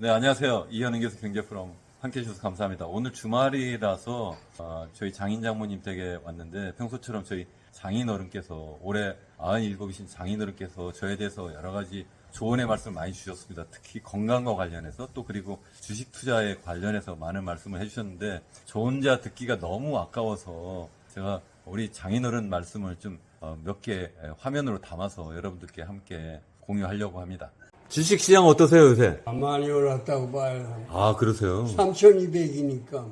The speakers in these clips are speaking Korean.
네, 안녕하세요. 이현은 교수 경제 프롬 함께 해주셔서 감사합니다. 오늘 주말이라서 어, 저희 장인 장모님 댁에 왔는데 평소처럼 저희 장인 어른께서 올해 97이신 장인 어른께서 저에 대해서 여러 가지 조언의 말씀 많이 주셨습니다. 특히 건강과 관련해서 또 그리고 주식 투자에 관련해서 많은 말씀을 해주셨는데 저 혼자 듣기가 너무 아까워서 제가 우리 장인어른 말씀을 좀 몇 개 화면으로 담아서 여러분들께 함께 공유하려고 합니다. 주식 시장 어떠세요 요새? 많이 올랐다고 봐요. 아 그러세요. 3,200이니까.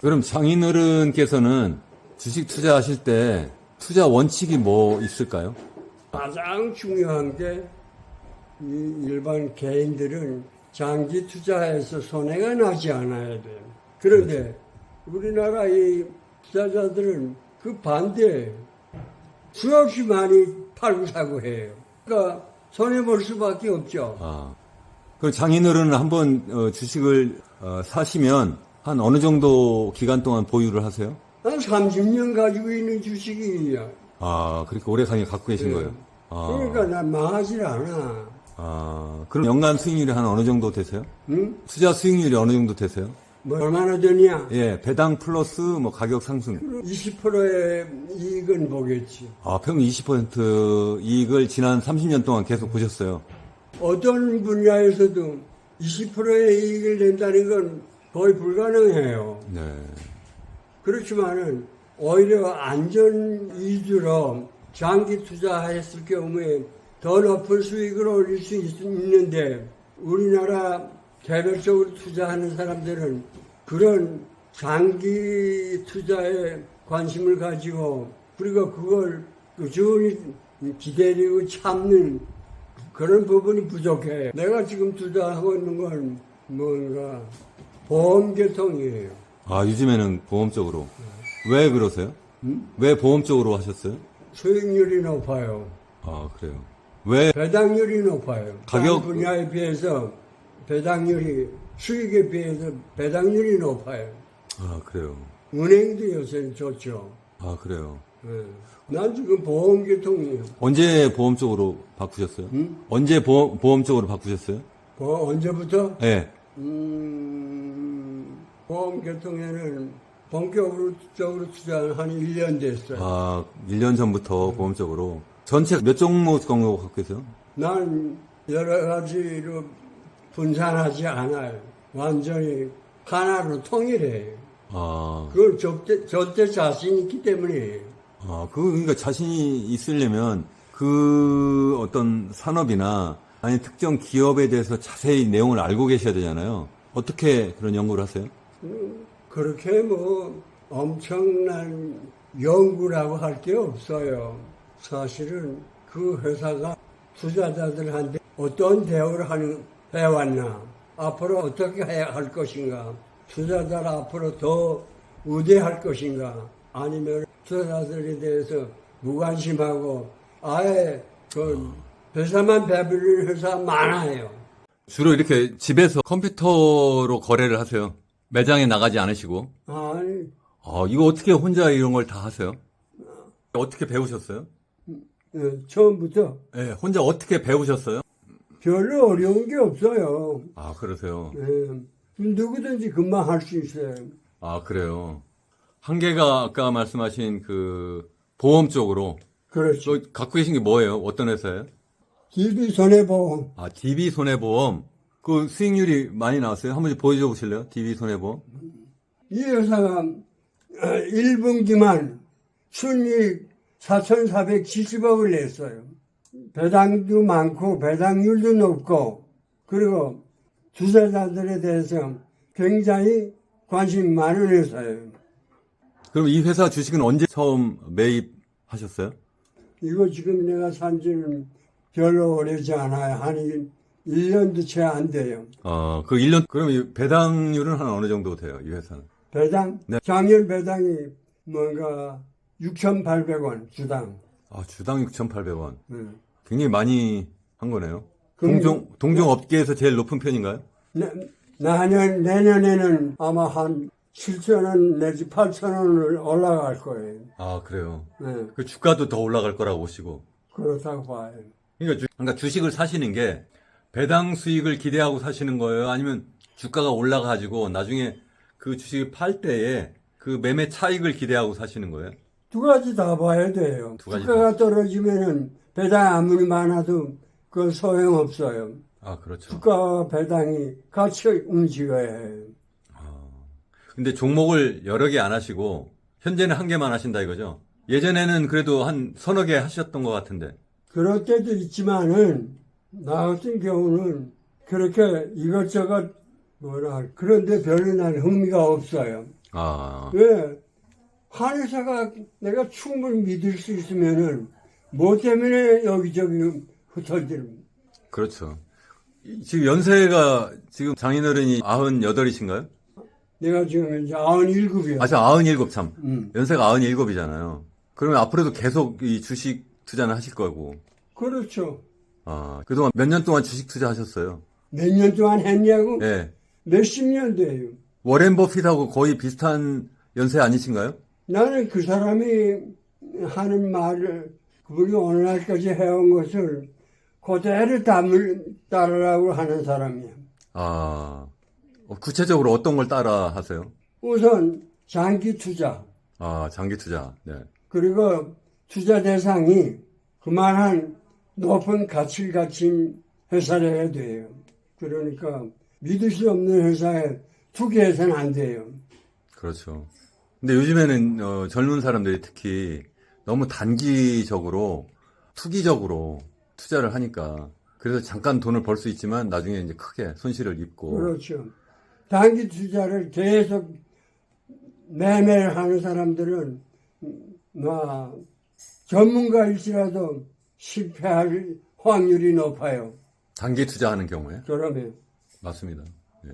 그럼 장인어른께서는 주식 투자하실 때 투자 원칙이 뭐 있을까요? 가장 중요한 게, 이 일반 개인들은 장기 투자해서 손해가 나지 않아야 돼요. 그런데 우리나라 이 투자자들은 그 반대예요. 수없이 많이 팔고 사고 해요. 그러니까 손해볼 수밖에 없죠. 아, 그 장인어른은 한번 어, 주식을 어, 사시면 한 어느 정도 기간 동안 보유를 하세요? 한 30년 가지고 있는 주식이야. 아, 그렇게 오래 가게 갖고 계신 네. 거예요? 아, 그러니까 난 망하질 않아. 아, 그럼 연간 수익률이 한 어느 정도 되세요? 응? 투자 수익률이 어느 정도 되세요? 뭐 얼마나 되냐? 예, 배당 플러스 뭐 가격 상승. 20%의 이익은 보겠지. 아, 평균 20% 이익을 지난 30년 동안 계속 보셨어요. 어떤 분야에서도 20%의 이익을 낸다는 건 거의 불가능해요. 네. 그렇지만은 오히려 안전 위주로 장기 투자했을 경우에 더 높은 수익을 올릴 수 있- 있는데 우리나라 개별적으로 투자하는 사람들은 그런 장기 투자에 관심을 가지고 그리고 그걸 꾸준히 기다리고 참는 그런 부분이 부족해. 내가 지금 투자하고 있는 건 뭔가 보험계통이에요. 아, 요즘에는 보험 쪽으로. 왜 그러세요? 왜 보험 쪽으로 하셨어요? 수익률이 높아요. 아, 그래요. 왜? 배당률이 높아요. 가격- 분야에 비해서 배당률이 수익에 비해서 배당률이 높아요. 아, 그래요. 은행도 요새는 좋죠. 아, 그래요. 예. 난 지금 보험계통이에요. 언제 보험 쪽으로 바꾸셨어요? 언제 보험, 보험 쪽으로 바꾸셨어요? 뭐 언제부터? 예. 음, 보험계통에는 본격으로 적으로 투자한 한 1년 됐어요. 아, 1년 전부터 보험 쪽으로. 전체 몇 종목 정도 갖고 계세요? 난 여러 가지로 분산하지 않아요. 완전히 하나로 통일해요. 아, 그걸 절대, 절대 자신 있기 때문이에요. 아, 그, 그러니까 자신이 있으려면 그 어떤 산업이나 아니 특정 기업에 대해서 자세히 내용을 알고 계셔야 되잖아요. 어떻게 그런 연구를 하세요? 그렇게 뭐 엄청난 연구라고 할 게 없어요. 사실은 그 회사가 투자자들한테 어떤 대우를 하는, 해왔나, 앞으로 어떻게 해야 할 것인가, 투자자를 앞으로 더 우대할 것인가, 아니면 투자자들에 대해서 무관심하고 아예 그 회사만 배불리는 회사 많아요. 주로 이렇게 집에서 컴퓨터로 거래를 하세요. 매장에 나가지 않으시고. 아니, 아, 이거 어떻게 혼자 이런 걸 다 하세요? 어떻게 배우셨어요? 어, 처음부터 예, 혼자 어떻게 배우셨어요? 별로 어려운 게 없어요. 아, 그러세요. 예, 누구든지 금방 할 수 있어요. 아, 그래요. 한계가 아까 말씀하신 그 보험 쪽으로 그렇죠. 저 갖고 계신 게 뭐예요? 어떤 회사예요? DB 손해보험. 아, DB 손해보험. 그 수익률이 많이 나왔어요? 한번 보여줘 보실래요? DB 손해보험. 이 회사가 1분기만 순이익 4,470억을 냈어요. 배당도 많고 배당률도 높고 그리고 투자자들에 대해서 굉장히 관심 많은 회사예요. 그럼 이 회사 주식은 언제 처음 매입하셨어요? 이거 지금 내가 산 지는 별로 오래지 않아요. 한 1년도 채 안 돼요. 아, 그 1년, 그럼 이 배당률은 한 어느 정도 돼요? 이 회사는? 배당? 네. 작년 배당이 뭔가 6,800원 주당. 아, 주당 6,800원. 응. 굉장히 많이 한 거네요. 그럼- 동종, 동종 업계에서 제일 높은 편인가요? 내, 내년, 내년에는 아마 한 7,000원 내지 8,000원을 올라갈 거예요. 아, 그래요. 네, 그 주가도 더 올라갈 거라고 보시고. 그렇다고 봐요. 그러니까, 주, 그러니까 주식을 사시는 게 배당 수익을 기대하고 사시는 거예요? 아니면 주가가 올라가지고 나중에 그 주식을 팔 때에 그 매매 차익을 기대하고 사시는 거예요? 두 가지 다 봐야 돼요. 두 가지 주가가 떨어지면은 배당 아무리 많아도 그 소용 없어요. 아, 그렇죠. 주가와 배당이 같이 움직여야 해요. 근데 종목을 여러 개 안 하시고 현재는 한 개만 하신다 이거죠? 예전에는 그래도 한 서너 개 하셨던 것 같은데. 그럴 때도 있지만은 나 같은 경우는 그렇게 이것저것 뭐라 그런데 별로 난 흥미가 없어요. 아, 왜? 한 회사가 내가 충분히 믿을 수 있으면은 뭐 때문에 여기저기 흩어지는 그렇죠. 이- 지금 연세가 지금 장인어른이 98이신가요? 내가 지금 이제 아흔 일곱이야. 아, 저 97, 참. 음. 연세가 97이잖아요. 그러면 앞으로도 계속 이 주식 투자는 하실 거고. 그렇죠. 아, 그동안 몇 년 동안 주식 투자 하셨어요? 몇 년 동안 했냐고? 예. 몇십 년 돼요. 워렌 버핏하고 거의 비슷한 연세 아니신가요? 나는 그 사람이 하는 말을 그분이 오늘날까지 해온 것을 그대로 담을 따르라고 하는 사람이야. 아, 어, 구체적으로 어떤 걸 따라 하세요? 우선 장기 투자 아, 장기 투자. 네. 그리고 투자 대상이 그만한 높은 가치를 가진 회사여야 돼요. 그러니까 믿을 수 없는 회사에 투기해서는 안 돼요. 그렇죠. 근데 요즘에는 어, 젊은 사람들이 특히 너무 단기적으로 투기적으로 투자를 하니까 그래서 잠깐 돈을 벌 수 있지만 나중에 이제 크게 손실을 입고 그렇죠. 단기 투자를 계속 매매를 하는 사람들은 뭐 전문가일지라도 실패할 확률이 높아요. 단기 투자하는 경우에 그러면 맞습니다. 예.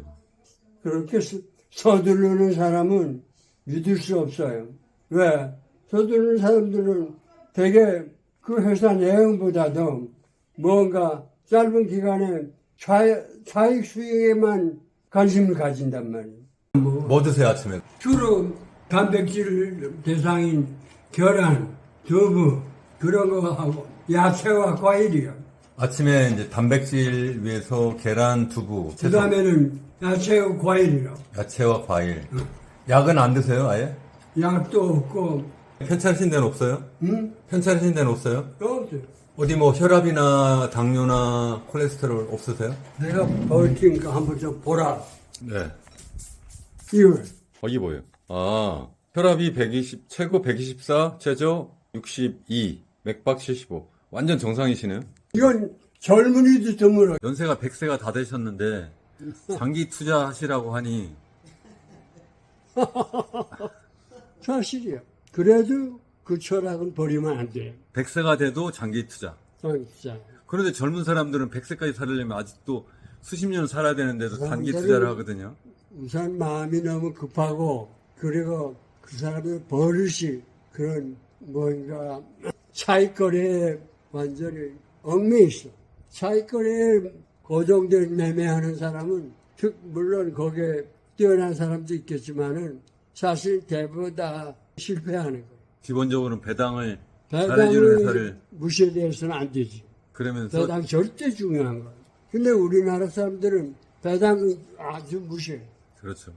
그렇게 서- 서두르는 사람은 믿을 수 없어요. 왜? 서두르는 사람들은 대개 그 회사 내용보다도 뭔가 짧은 기간에 차익, 수익에만 관심을 가진단 말이에요. 뭐 드세요 아침에? 주로 단백질 대상인 계란, 두부 그런 거 하고 야채와 과일이요. 아침에 이제 단백질 위해서 계란, 두부, 그 다음에는 야채와 과일이요. 야채와 과일. 약은 안 드세요 아예? 약도 없고, 편찮으신 데는 없어요? 응? 편찮으신 데는 없어요? 없어요. 어디 뭐 혈압이나 당뇨나 콜레스테롤 없으세요? 내가 볼 테니까 한번 좀 보라. 네. 이거 거기 뭐예요? 아, 혈압이 120, 최고 124, 최저 62, 맥박 75. 완전 정상이시네요. 이건 젊은이도 드물어. 연세가 100세가 다 되셨는데 장기 투자하시라고 하니 사실이야. 그래도 그 철학은 버리면 안 돼요. 100세가 돼도 장기 투자. 진짜. 그런데 젊은 사람들은 100세까지 살려면 아직도 수십 년 살아야 되는데도 단기 사람들은- 투자를 하거든요. 우선 마음이 너무 급하고 그리고 그 사람의 버릇이 그런 뭔가 차익거래에 완전히 얽매 있어. 차익거래에 고정된 매매하는 사람은 특 물론 거기에 뛰어난 사람도 있겠지만은 사실 대부분 다 실패하는 거예요. 기본적으로는 배당을 잘해주는 회사를 무시해서는 안 되지. 그러면서 배당 절대 중요한 거예요. 근데 우리나라 사람들은 배당 아주 무시해. 그렇죠.